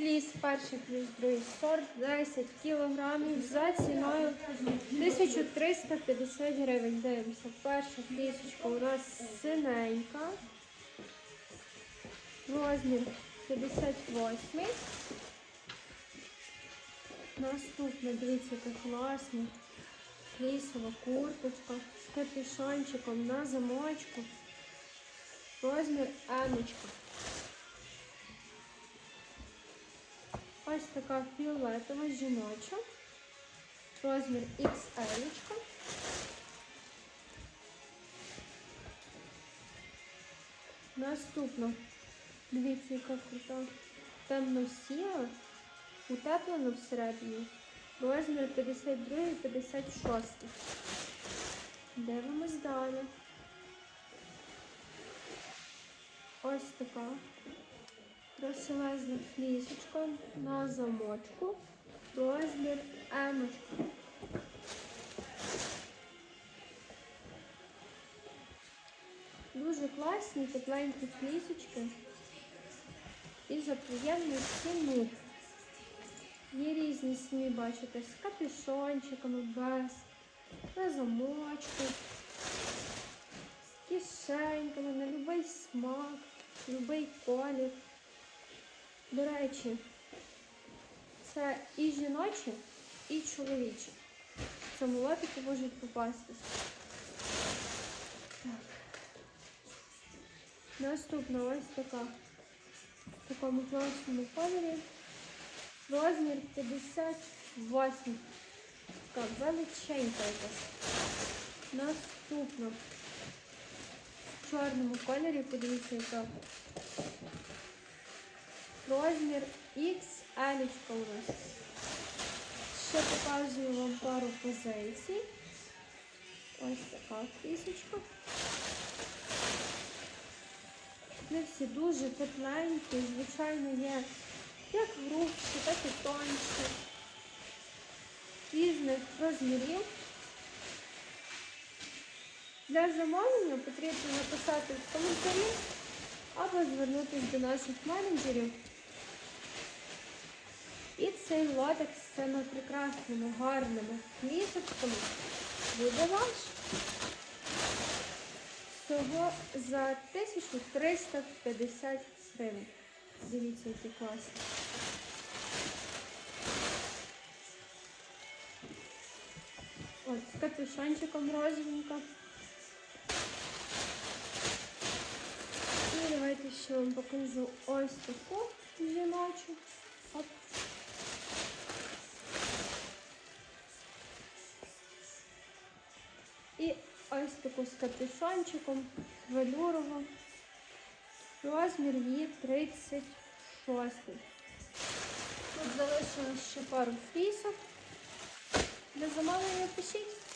Фліс перший плюс другий сорт 10 кілограмів за ціною 1350 гривень. Дивимося. Перша флісочка у нас синенька. Розмір 58. Наступна, дивіться, яка класна. Флісова курточка з капюшончиком на замочку. Розмір емочка. Ось така фіолетова жіноча. Розмір XL. Наступна. Дивіться, яка крута. Темно-сіра. Утеплена всередині. Розмір 52-56. Дивимось далі. Ось така красивезна флісочка на замочку. Розмір емочка. Дуже класні тепленькі флісочки. І за приємну. Є різні самі, бачите, з капюшончиками, без, на замочку, з кишеньками, на будь-який смак, будь-який колір. До речі, це і жіночі, і чоловічі. В цьому лотику можуть попастись. Так. Наступна ось така. В такому класному кольорі. Розмір 58. Така величенька якась. Наступна. В чорному кольорі, подивіться, яка. Розмір XL у нас. Ще показую вам пару позицій. Ось така фісочка. Вони всі дуже тепленькі, звичайно, є як грубші, так і тонші. Різних розмірів. Для замовлення потрібно написати в коментарі або звернутися до наших менеджерів. І цей лотик з цими прекрасними, гарними місочками буде ваш. Всього за 1350 гривень. Дивіться, які класні. Ось з капюшончиком розовенька. І давайте ще вам покажу ось таку жіночу. Ось таку з капюшончиком, велюрову. Розмір її 36. Тут залишилось ще пару фрісок. Для замовлення пишіть.